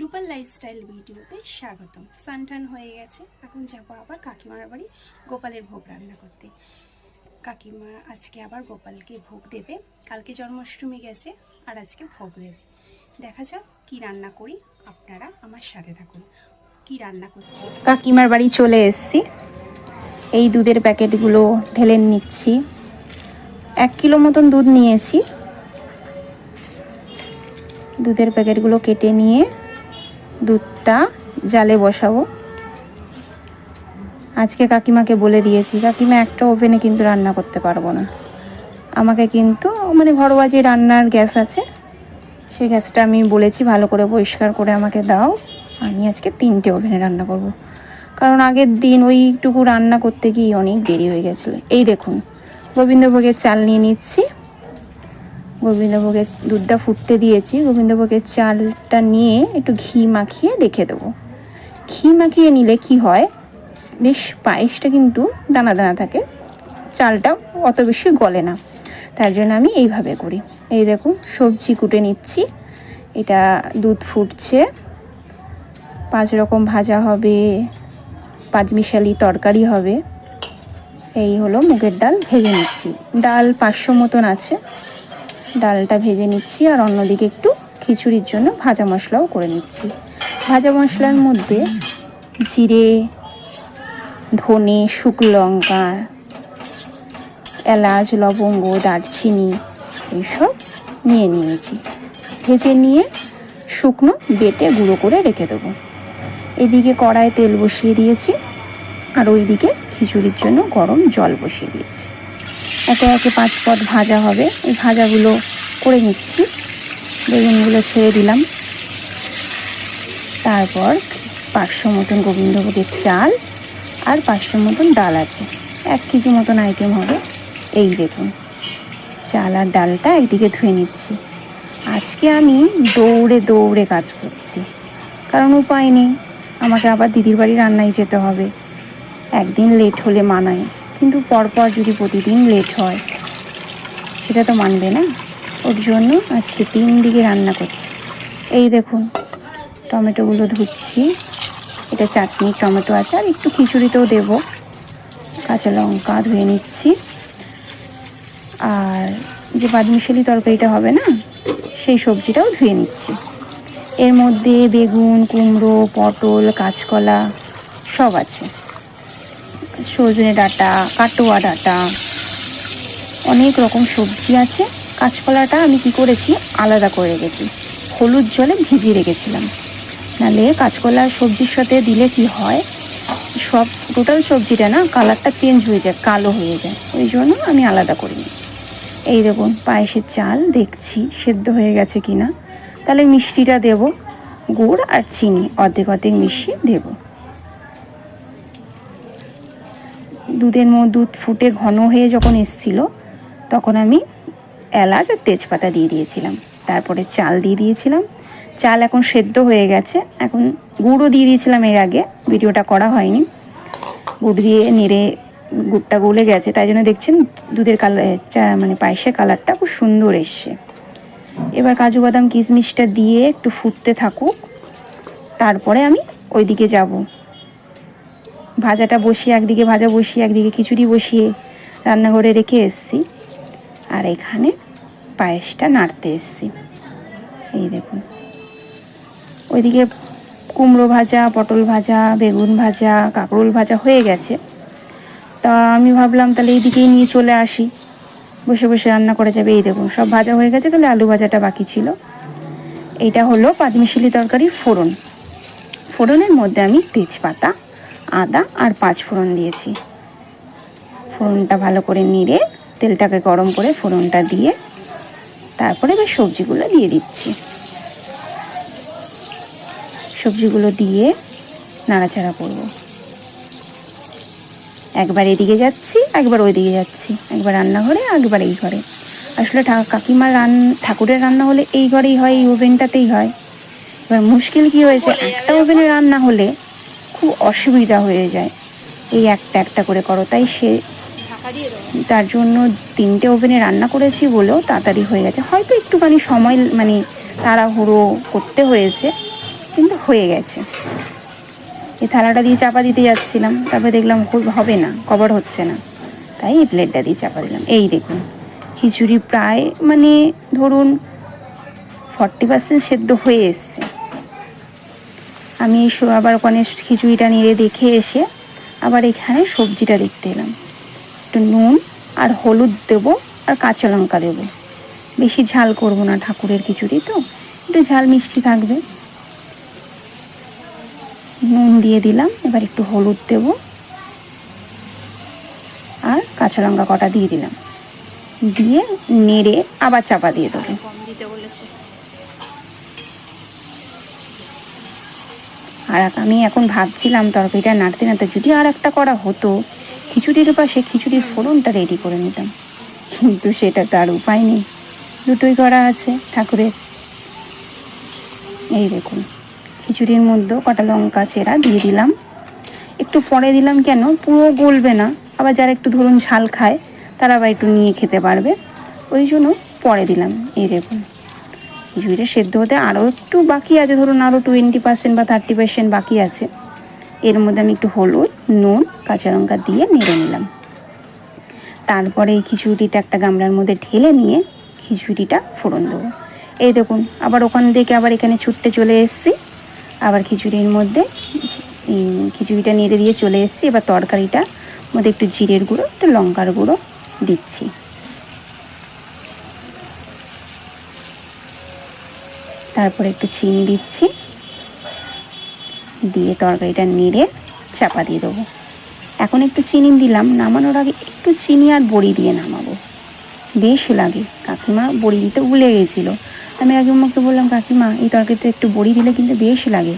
রূপার লাইফস্টাইল ভিডিওতে স্বাগতম। সানটান হয়ে গেছে। এখন যাব আবার কাকিমার বাড়ি গোপালের ভোগ রান্না করতে। কাকিমা আজকে আবার গোপালকে ভোগ দেবে। কালকে জন্মাষ্টমী গেছে, আর আজকে ভোগ দেবে। দেখা যাক কি রান্না করি। আপনারা আমার সাথে থাকুন। কি রান্না করছি? কাকিমার বাড়ি চলে এসেছি। এই দুধের প্যাকেটগুলো ঢেলে নিচ্ছি। এক কিলো মতন দুধ নিয়েছি। দুধের প্যাকেটগুলো কেটে নিয়ে দুধটা জালে বসাবো। আজকে কাকিমাকে বলে দিয়েছি, কাকিমা একটা ওভেনে কিন্তু রান্না করতে পারব না। আমাকে কিন্তু মানে ঘরোয়া যে রান্নার গ্যাস আছে সেই গ্যাসটা আমি বলেছি, ভালো করে পরিষ্কার করে আমাকে দাও। আমি আজকে তিনটে ওভেনে রান্না করব। কারণ আগের দিন ওইটুকু রান্না করতে গিয়ে অনেক দেরি হয়ে গেছিল। এই দেখুন, গোবিন্দভোগের চাল নিয়ে নিচ্ছি। গোবিন্দভোগের দুধটা ফুটতে দিয়েছি। গোবিন্দভোগের চালটা নিয়ে একটু ঘি মাখিয়ে রেখে দেবো। ঘি মাখিয়ে নিলে কি হয়, বেশ পায়েসটা কিন্তু দানা দানা থাকে, চালটা অত বেশি গলে না। তার জন্য আমি এইভাবে করি। এই দেখুন, সবজি কুটে নিচ্ছি। এটা দুধ ফুটছে। পাঁচ রকম ভাজা হবে পাঁচমিশালি তরকারি হবে। এই হলো মুগের ডাল, ভেজে নিচ্ছি। ডাল পাঁচশো মতন আছে। ডালটা ভেজে নিচ্ছি আর অন্যদিকে একটু খিচুড়ির জন্য ভাজা মশলাও করে নিচ্ছি। ভাজা মশলার মধ্যে জিরে, ধনে, শুকনো লঙ্কা, এলাচ, লবঙ্গ, দারচিনি এইসব নিয়ে নিয়েছি। ভেজে নিয়ে শুকনো বেটে গুঁড়ো করে রেখে দেবো। এদিকে কড়ায় তেল বসিয়ে দিয়েছি আর ওইদিকে খিচুড়ির জন্য গরম জল বসিয়ে দিয়েছি। একে একে পাঁচ পদ ভাজা হবে। এই ভাজাগুলো করে নিচ্ছি। বেগুনগুলো ছেড়ে দিলাম। তারপর পাঁচশো মতন গোবিন্দভোগের চাল আর পাঁচশো মতন ডাল আছে। এক কেজি মতন আইটেম হবে। এই দেখুন, চাল আর ডালটা একদিকে ধুয়ে নিচ্ছি। আজকে আমি দৌড়ে দৌড়ে কাজ করছি। কারণ উপায় নেই। আমাকে আবার দিদির বাড়ি রান্নায় যেতে হবে। একদিন লেট হলে মানায়। কিন্তু পরপর যদি প্রতিদিন লেট হয়, সেটা তো মানবে না। ওর জন্য আজকে তিন দিকে রান্না করছি। এই দেখুন, টমেটোগুলো ধুচ্ছি। এটা চাটনি, টমেটো আছে আর একটু খিচুড়িতেও দেবো। কাঁচা লঙ্কা ধুয়ে নিচ্ছি। আর যে বাদমিশালি তরকারিটা হবে না, সেই সবজিটাও ধুয়ে নিচ্ছি। এর মধ্যে বেগুন, কুমড়ো, পটল, কাঁচকলা সব আছে। সজনে ডাঁটা, কাটোয়া ডাঁটা, অনেক রকম সবজি আছে। কাঁচকলাটা আমি কি করেছি? আলাদা করে রেখেছি। হলুদ জলে ভিজিয়ে রেখেছিলাম। নাহলে কাঁচকলা সবজির সাথে দিলে কি হয়? সব টোটাল সবজিটা না কালারটা চেঞ্জ হয়ে যায়, কালো হয়ে যায়। ওই জন্য আমি আলাদা করিনি এই দেখুন, পায়েসের চাল দেখছি, সেদ্ধ হয়ে গেছে কি না তাহলে মিষ্টিটা দেব, গুড় আর চিনি, অর্ধেক অর্ধেক মিশিয়ে দেব। দুধের মধ্যে দুধ ফুটে ঘন হয়ে যখন এসছিল, তখন আমি এলাচ আর তেজপাতা দিয়ে দিয়েছিলাম। তারপরে চাল দিয়ে দিয়েছিলাম। চাল এখন সেদ্ধ হয়ে গেছে। এখন গুঁড়ও দিয়ে দিয়েছিলাম এর আগে। ভিডিওটা করা হয়নি। গুড় দিয়ে নেড়ে গুড়টা গলে গেছে। তাই জন্য দেখছেন দুধের কালার মানে পায়েসের কালারটা খুব সুন্দর এসছে। এবার কাজু বাদাম কিশমিশটা দিয়ে একটু ফুটতে থাকুক। তারপরে আমি ওইদিকে যাব। ভাজাটা বসিয়ে, একদিকে ভাজা বসিয়ে, একদিকে খিচুড়ি বসিয়ে রান্নাঘরে রেখে এসছি। আর এখানে পায়েসটা নাড়তে এসছি। এই দেখুন। ওইদিকে কুমড়ো ভাজা, পটল ভাজা, বেগুন ভাজা, কাঁকরোল ভাজা হয়ে গেছে। তা আমি ভাবলাম তাহলে এইদিকেই নিয়ে চলে আসি। বসে বসে রান্না করা যাবে। এই দেখুন, সব ভাজা হয়ে গেছে। তাহলে আলু ভাজাটা বাকি ছিল। এইটা হলো পাঁচমিশালি তরকারি ফোড়ন। ফোড়নের মধ্যে আমি তেজপাতা আদা আর পাঁচ ফোড়ন দিয়েছি। ফোড়নটা ভালো করে নিড়ে তেলটাকে গরম করে ফোড়নটা দিয়ে তারপরে এবার সবজিগুলো দিয়ে দিচ্ছি। সবজিগুলো দিয়ে নাড়াচাড়া করব। একবার এদিকে যাচ্ছি, একবার ওইদিকে যাচ্ছি। একবার রান্নাঘরে, একবার এই ঘরে। আসলে কাকিমার রান, ঠাকুরের রান্না হলে এই ঘরেই হয়, এই ওভেনটাতেই হয়। এবার মুশকিল কি হয়েছে? একটা ওভেনে রান্না হলে খুব অসুবিধা হয়ে যায়। এই একটা একটা করে করো। তাই সে তার জন্য তিনটে ওভেনে রান্না করেছি বলেও তাড়াতাড়ি হয়ে গেছে। হয়তো একটুখানি সময় মানে তাড়াহুড়ো করতে হয়েছে, কিন্তু হয়ে গেছে। এই থালাটা দিয়ে চাপা দিতে যাচ্ছিলাম। তারপরে দেখলাম হবে না, কভার হচ্ছে না। তাই এই প্লেটটা দিয়ে চাপা দিলাম। এই দেখুন, খিচুড়ি প্রায় মানে ধরুন, ফর্টি পার্সেন্ট সেদ্ধ হয়ে এসছে। আমি আবার ওখানে খিচুড়িটা নেড়ে দেখে এসে আবার এখানে সবজিটা দেখতে এলাম। একটু নুন আর হলুদ দেবো আর কাঁচা লঙ্কা দেবো। বেশি ঝাল করব না ঠাকুরের খিচুড়ি তো, একটু ঝাল মিষ্টি থাকবে। নুন দিয়ে দিলাম, এবার একটু হলুদ দেবো। আর কাঁচা লঙ্কা কটা দিয়ে দিলাম। দিয়ে নেড়ে আবার চাপা দিয়ে দেবো। দিতে বলেছে। আর আমি এখন ভাবছিলাম তরকারিটা নাড়তে নাড়তে যদি আর একটা করা হতো, খিচুড়ির পাশে খিচুড়ির ফোড়নটা রেডি করে নিতাম। কিন্তু সেটা তো আর উপায় নেই। দুটোই করা আছে ঠাকুরের। এই দেখুন, খিচুড়ির মধ্যেও কটা লঙ্কা চেরা দিয়ে দিলাম। একটু পরে দিলাম কেন? পুরো গলবে না। আবার যারা একটু ধরুন ঝাল খায়, তারা আবার একটু নিয়ে খেতে পারবে। ওই জন্য পরে দিলাম। এই দেখুন খিচুড়িটা সেদ্ধ হতে আরও একটু বাকি আছে, ধরুন আরও টোয়েন্টি পার্সেন্ট বা থার্টি পার্সেন্ট বাকি আছে। এর মধ্যে আমি একটু হলুদ, নুন, কাঁচা লঙ্কা দিয়ে নেড়ে নিলাম। তারপরে এই খিচুড়িটা একটা গামলার মধ্যে ঢেলে নিয়ে খিচুড়িটা ফোড়ন দেবো। এই দেখুন, আবার ওখান থেকে আবার এখানে ছুটতে চলে এসেছি। আবার খিচুড়ির মধ্যে খিচুড়িটা নেড়ে দিয়ে চলে এসেছি। এবার তরকারিটা মধ্যে একটু জিরের গুঁড়ো, একটু লঙ্কার গুঁড়ো দিচ্ছি। তারপরে একটু চিনি দিচ্ছি। দিয়ে তরকারিটা নেড়ে চাপা দিয়ে দেবো। এখন একটু চিনি দিলাম, নামানোর আগে একটু চিনি আর বড়ি দিয়ে নামাবো। বেশ লাগে, কাকিমা বড়ি দিতে ভুলে গেছিল। আমি কাকিমাকে বললাম, কাকিমা, এই তরকারিতে একটু বড়ি দিলে কিন্তু বেশ লাগে।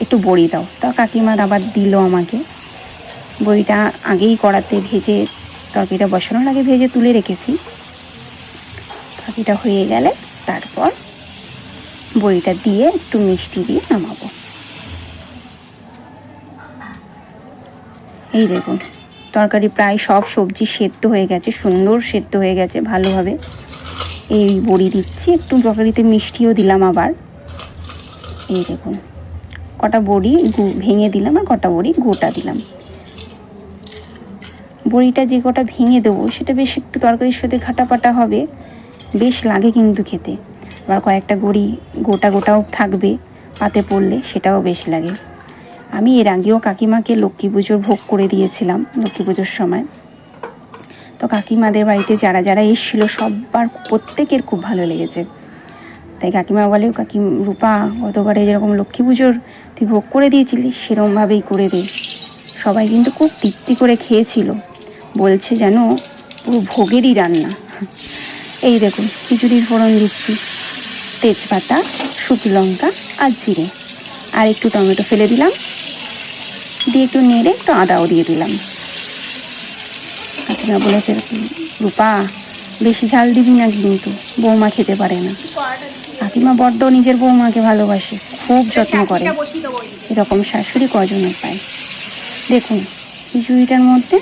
একটু বড়ি দাও। তা কাকিমা আবার দিল আমাকে। বড়িটা আগেই কড়াতে ভেজে, তরকারিটা বসানোর আগে ভেজে তুলে রেখেছি। তরকারিটা হয়ে গেলে তারপর বড়িটা দিয়ে একটু মিষ্টি দিয়ে নামাবো। এই দেখুন, তরকারি প্রায় সব সবজি সেদ্ধ হয়ে গেছে, সুন্দর সেদ্ধ হয়ে গেছে ভালোভাবে। এই বড়ি দিচ্ছি, একটু তরকারিতে মিষ্টিও দিলাম আবার। এই দেখুন, কটা বড়ি ভেঙে দিলাম আর কটা বড়ি গোটা দিলাম। বড়িটা যে কটা ভেঙে দেবো, সেটা বেশ একটু তরকারির সাথে ঘাটাপাটা হবে, বেশ লাগে কিন্তু খেতে। আবার কয়েকটা গড়ি গোটা গোটাও থাকবে, পাতে পড়লে সেটাও বেশ লাগে। আমি এর আগেও কাকিমাকে লক্ষ্মী পুজোর ভোগ করে দিয়েছিলাম, লক্ষ্মী পুজোর সময়। তো কাকিমাদের বাড়িতে যারা যারা এসেছিল সবার প্রত্যেকের খুব ভালো লেগেছে। তাই কাকিমা বলে, কাকি, রূপা, গতবারে যেরকম লক্ষ্মী পুজোর তুই ভোগ করে দিয়েছিলি সেরমভাবেই করে দে। সবাই কিন্তু খুব তৃপ্তি করে খেয়েছিল। বলছে যেন পুরো ভোগেরই রান্না। এই দেখুন, খিচুড়ির ফোড়ন দিচ্ছি। তেজপাতা, শুকনো লঙ্কা আর জিরে। আর একটু টমেটো ফেলে দিলাম। দিয়ে একটু নেড়ে একটু আদাও দিয়ে দিলাম। কাকিমা বলেছে, রূপা, বেশি ঝাল দিবি না কিন্তু, বৌমা খেতে পারে না। কাকিমা বড্ড নিজের বৌমাকে ভালোবাসে, খুব যত্ন করে। এরকম শাশুড়ি কজনে পায়। দেখুন, খিচুড়িটার মধ্যে,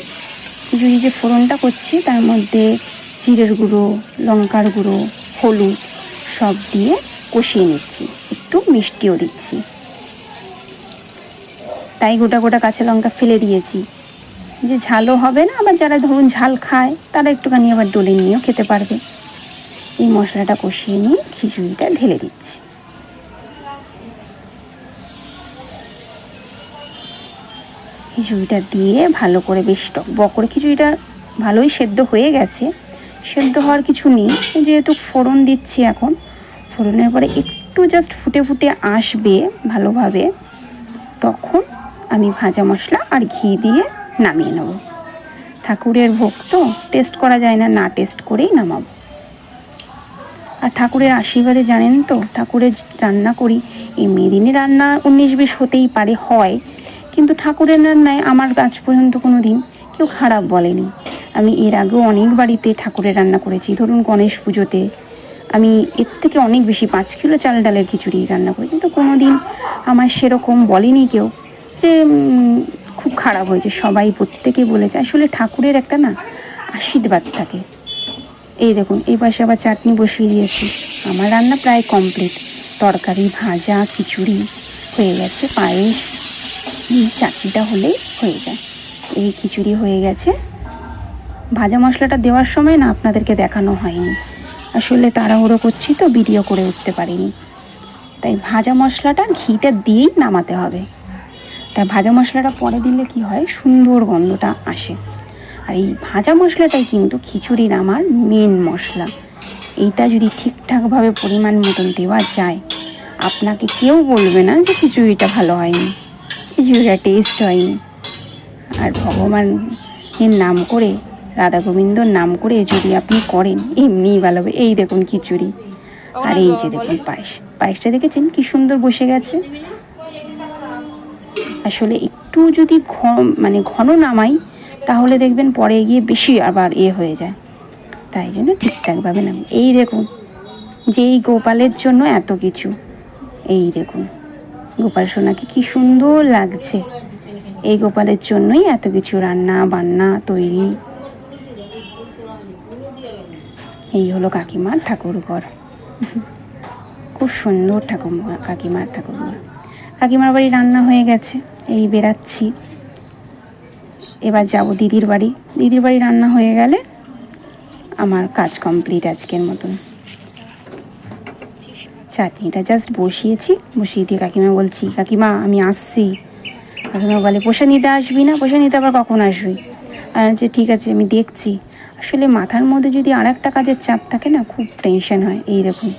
খিচুড়ি যে ফোড়নটা করছি, তার মধ্যে জিরের গুঁড়ো, লঙ্কার গুঁড়ো, হলুদ সব দিয়ে কষিয়ে নিচ্ছি। একটু মিষ্টিও দিচ্ছি। তাই গোটা গোটা কাঁচা লঙ্কা ফেলে দিয়েছি। যে ঝালও হবে না, আবার যারা ধরুন ঝাল খায়, তারা একটুখানি আবার ডলে নিয়েও খেতে পারবে। এই মশলাটা কষিয়ে নিয়ে খিচুড়িটা ঢেলে দিচ্ছি। খিচুড়িটা দিয়ে ভালো করে বেশ টক করে খিচুড়িটা ভালোই সেদ্ধ হয়ে গেছে। সেদ্ধ হওয়ার কিছু নেই, যেহেতু ফোড়ন দিচ্ছি এখন ফোড়নের পরে একটু জাস্ট ফুটে ফুটে আসবে ভালোভাবে, তখন আমি ভাজা মশলা আর ঘি দিয়ে নামিয়ে নেব। ঠাকুরের ভোগ তো টেস্ট করা যায় না না টেস্ট করেই নামাবো। আর ঠাকুরের আশীর্বাদে জানেন তো, ঠাকুরের রান্না করি, এমনি দিনে রান্না উনিশ বিশ হতেই পারে, হয়। কিন্তু ঠাকুরের রান্নায় আমার আজ পর্যন্ত কোনো দিন কেউ খারাপ বলেনি। আমি এর আগেও অনেক বাড়িতে ঠাকুরের রান্না করেছি। ধরুন গণেশ পুজোতে আমি এর থেকে অনেক বেশি পাঁচ কিলো চাল ডালের খিচুড়ি রান্না করি। কিন্তু কোনো দিন আমার সেরকম বলেনি কেউ যে খুব খারাপ হয়েছে। সবাই প্রত্যেকে বলেছে, আসলে ঠাকুরের একটা না আশীর্বাদ থাকে। এই দেখুন, এই পাশে আবার চাটনি বসিয়ে দিয়েছি। আমার রান্না প্রায় কমপ্লিট তরকারি, ভাজা, খিচুড়ি হয়ে গেছে, পায়েস চাটনিটা হলেই হয়ে যায়। এই খিচুড়ি হয়ে গেছে। ভাজা মশলাটা দেওয়ার সময় না আপনাদেরকে দেখানো হয়নি। আসলে তাড়াহুড়ো করছি তো ভিডিও করে উঠতে পারিনি। তাই ভাজা মশলাটা ঘিটা দিয়েই নামাতে হবে। তাই ভাজা মশলাটা পরে দিলে কি হয়? সুন্দর গন্ধটা আসে। আর এই ভাজা মশলাটাই কিন্তু খিচুড়ির আমার মেন মশলা। এইটা যদি ঠিকঠাকভাবে পরিমাণ মতন দেওয়া যায়, আপনাকে কেউ বলবে না যে খিচুড়িটা ভালো হয়নি, খিচুড়িটা টেস্ট হয়নি। আর ভগবানের নাম করে রাধা গোবিন্দর নাম করে যদি আপনি করেন এমনিই ভালো হবে। এই দেখুন খিচুড়ি। আর এই যে দেখুন পায়েস। পায়েসটা দেখেছেন কি সুন্দর বসে গেছে? আসলে একটু যদি ঘন মানে ঘন নামাই তাহলে দেখবেন পরে গিয়ে বেশি আবার এ হয়ে যায়। তাই জন্য ঠিকঠাকভাবে নাম। এই দেখুন যে এই গোপালের জন্য এত কিছু। এই দেখুন গোপাল সোনাকে কি সুন্দর লাগছে। এই গোপালের জন্যই এত কিছু রান্না বান্না তৈরি। এই হলো কাকিমার ঠাকুর ঘর খুব সুন্দর ঠাকুর, কাকিমার ঠাকুর ঘর কাকিমার বাড়ি রান্না হয়ে গেছে, এই বেরাচ্ছি এবার যাব দিদির বাড়ি। দিদির বাড়ি রান্না হয়ে গেলে আমার কাজ কমপ্লিট আজকের মতন। চাটনিটা জাস্ট বসিয়েছি, বসিয়ে দিয়ে কাকিমা বলছি, কাকিমা, আমি আসছি। কাকিমা বলে পোষা নিতে আসবি না? পোষা নিতে আবার কখন আসবি? আর যে ঠিক আছে, আমি দেখছি। আসলে মাথার মধ্যে যদি আর একটা কাজের চাপ থাকে না খুব টেনশন হয়। এই দেখুন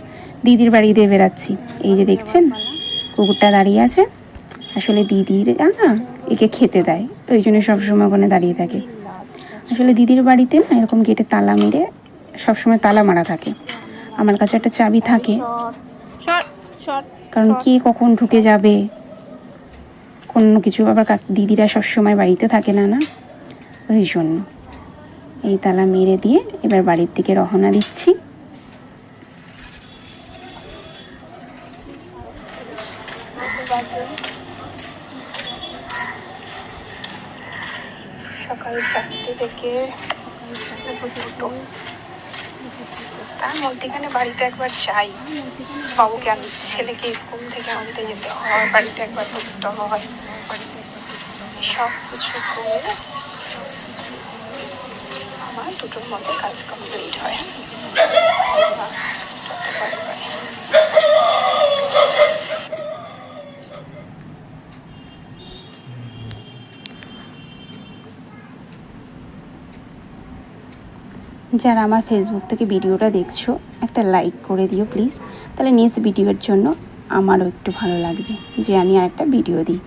দিদির বাড়ি দিয়ে বেরাচ্ছি এই যে দেখছেন কুকুরটা দাঁড়িয়ে আছে। আসলে দিদির না একে খেতে দেয়। ওই জন্য সবসময় ওখানে দাঁড়িয়ে থাকে। আসলে দিদির বাড়িতে না এরকম গেটে তালা মেরে সবসময় তালা মারা থাকে। আমার কাছে একটা চাবি থাকে। কারণ কে কখন ঢুকে যাবে? কোনো কিছু আবার দিদিরা সবসময় বাড়িতে থাকে না না? ওই জন্য। এই তালা মেরে দিয়ে এবার বাড়ির দিকে রওনা দিচ্ছি। সকাল চারটে থেকে তার মধ্যেখানে বাড়িতে একবার ছেলেকে স্কুল থেকে যেতে হয়, বাড়িতে একবার হয়। সব কিছু করে দুটোর মধ্যে কাজ কমপ্লিট হয়। যারা আমার ফেসবুক থেকে ভিডিওটা দেখছ, একটা লাইক করে দিও প্লিজ তাহলে নেক্সট ভিডিওর জন্য আমারও একটু ভালো লাগবে যে আমি আর একটা ভিডিও দিই।